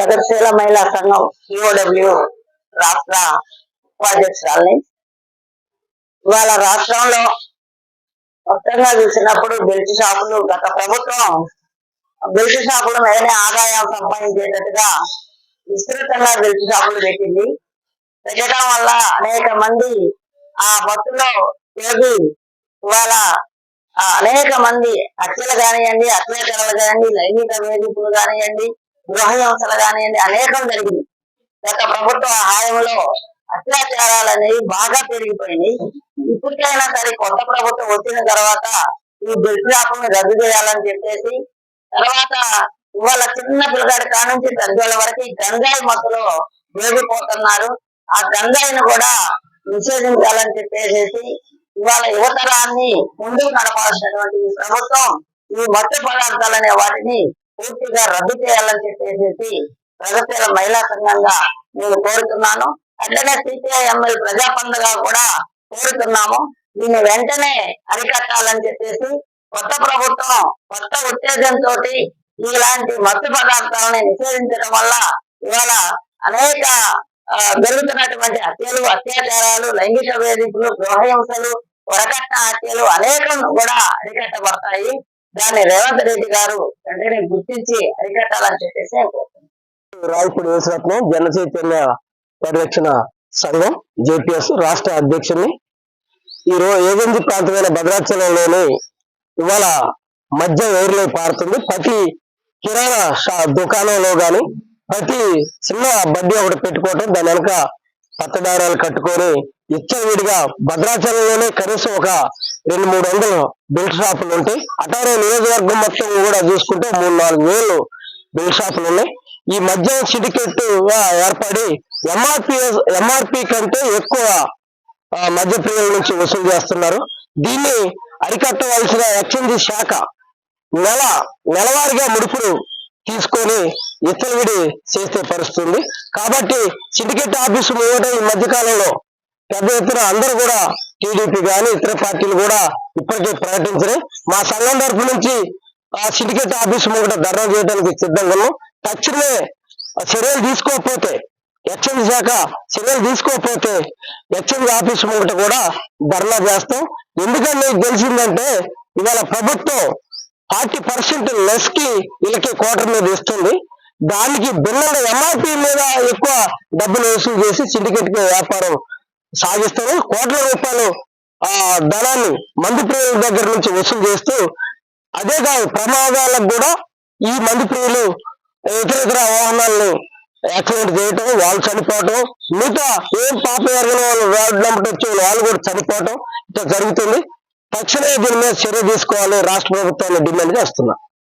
ప్రగతిశీల మహిళా సంఘం సిఓడబ్ల్యూ రాష్ట్ర ఉపాధ్యక్షురాలని. ఇవాళ రాష్ట్రంలో మొత్తంగా చూసినప్పుడు బెల్ట్ షాపులు గత ప్రభుత్వం బెల్ట్ షాపుల మీదనే ఆదాయం సంపాదించేటట్టుగా విస్తృతంగా బెల్ట్ షాపులు పెట్టింది. పెట్టడం వల్ల అనేక మంది ఆ మత్తులో తేగి ఇవాళ అనేక మంది హత్యలు కానివ్వండి అత్యాచారాలు కానివ్వండి లైంగిక వేధింపులు కానివ్వండి గృహహింసలు కానివ్వండి అనేకం జరిగింది గత ప్రభుత్వ హాయంలో అత్యాచారాలు అనేవి బాగా పెరిగిపోయినాయి. ఇప్పటికైనా సరే కొత్త ప్రభుత్వం వచ్చిన తర్వాత ఈ దుర్వ్యాపం రద్దు చేయాలని చెప్పేసి తర్వాత ఇవాళ చిన్న పిల్లగాడి కానుంచి పెద్దోళ్ళ వరకు ఈ గంజాయి మత్తులో వేగిపోతున్నారు. ఆ గంజాయిని కూడా నిషేధించాలని చెప్పేసి ఇవాళ యువతరాన్ని ముందుకు నడపాల్సినటువంటి ఈ ప్రభుత్వం ఈ మత్తు పదార్థాలనే వాటిని పూర్తిగా రద్దు చేయాలని చెప్పేసి ప్రగతిశీల మహిళా సంఘంగా నేను కోరుతున్నాను. అట్లనే సిపిఐ ఎమ్మెల్యే ప్రజా పండుగ కూడా కోరుతున్నాము. దీన్ని వెంటనే అరికట్టాలని చెప్పేసి కొత్త ప్రభుత్వం కొత్త ఉత్తేజంతో ఇలాంటి మత్తు పదార్థాలని నిషేధించడం వల్ల ఇవాళ అనేక ఆ, జరుగుతున్నటువంటి హత్యలు అత్యాచారాలు లైంగిక వేధింపులు గృహహింసలు వరకట్న హత్యలు అనేకం కూడా అరికట్టబడతాయి. దాన్ని రేవంత్ రెడ్డి గారు వెంటనే గుర్తించి అరికట్టాలని చెప్పేసి రాయపూడి యేసరత్నం జన చైతన్య పరిరక్షణ సంఘం జేపీఎస్ రాష్ట్ర అధ్యక్షుడిని ఈ రోజు ఏజెన్సీ ప్రాంతమైన భద్రాచలంలోని ఇవాళ మద్యం ఏరులై పారుతుంది. ప్రతి కిరాణా షా దుకాణంలో గాని ప్రతి చిన్న బడ్డీ ఒకటి పెట్టుకోవటం దాని వెనక పచ్చదారాలు కట్టుకొని ఇచ్చవిడిగా భద్రాచలంలోనే కనీసం ఒక రెండు మూడు వందల బెల్ట్ షాపులు ఉంటాయి అటారే నియోజకవర్గం మొత్తం కూడా చూసుకుంటే మూడు నాలుగు వేలు బెల్ట్ షాపులు ఉన్నాయి. ఈ మధ్య సిండికేట్ ఏర్పడి ఎంఆర్పి ఎంఆర్పి కంటే ఎక్కువ మధ్య ప్రియుల నుంచి వసూలు చేస్తున్నారు. దీన్ని అరికట్టవలసిన ఎక్సైజ్ శాఖ నెల నెలవారీగా ముడుపులు తీసుకొని ఇత్తలవిడి చేస్తే పరుస్తుంది కాబట్టి సిండికేట్ ఆఫీసు మూవటం ఈ మధ్యకాలంలో పెద్ద ఎత్తున అందరూ కూడా టీడీపీ కానీ ఇతర పార్టీలు కూడా ఇప్పటికే ప్రకటించరు. మా సంఘం తరఫు నుంచి ఆ సిండికేట్ ఆఫీస్ ముంగట ధర్నా చేయడానికి సిద్ధంగా ఉన్నాం. తక్షణమే ఆ చర్యలు తీసుకోకపోతే ఎక్సైజ్ శాఖ చర్యలు తీసుకోకపోతే ఎక్సైజ్ ఆఫీస్ ముంగట కూడా ధర్నా చేస్తాం. ఎందుకని మీకు తెలిసిందంటే ఇవాళ ప్రభుత్వం ఫార్టీ పర్సెంట్ లెస్కి వీళ్ళకి క్వార్టర్ మీద ఇస్తుంది. దానికి భిన్నంగా ఎంఆర్పి మీద ఎక్కువ డబ్బులు వసూలు చేసి సిండికేట్ వ్యాపారం సాగిస్తారు కోట్ల రూపాయలు ఆ ధనాన్ని మందు ప్రియుల దగ్గర నుంచి వసూలు చేస్తూ అదే కాదు ప్రమాదాలకు కూడా ఈ మందు ప్రియులు ఇతర ఇతర వాహనాలను యాక్సిడెంట్ చేయటం వాళ్ళు చనిపోవటం మిగతా ఏం పాప ఎరగని వాళ్ళు రోడ్డు వెంబడి వచ్చే వాళ్ళు కూడా చనిపోవటం ఇట్లా జరుగుతుంది. తక్షణమే దీని మీద చర్య తీసుకోవాలి. రాష్ట్ర ప్రభుత్వాన్ని డిమాండ్ చేస్తున్నా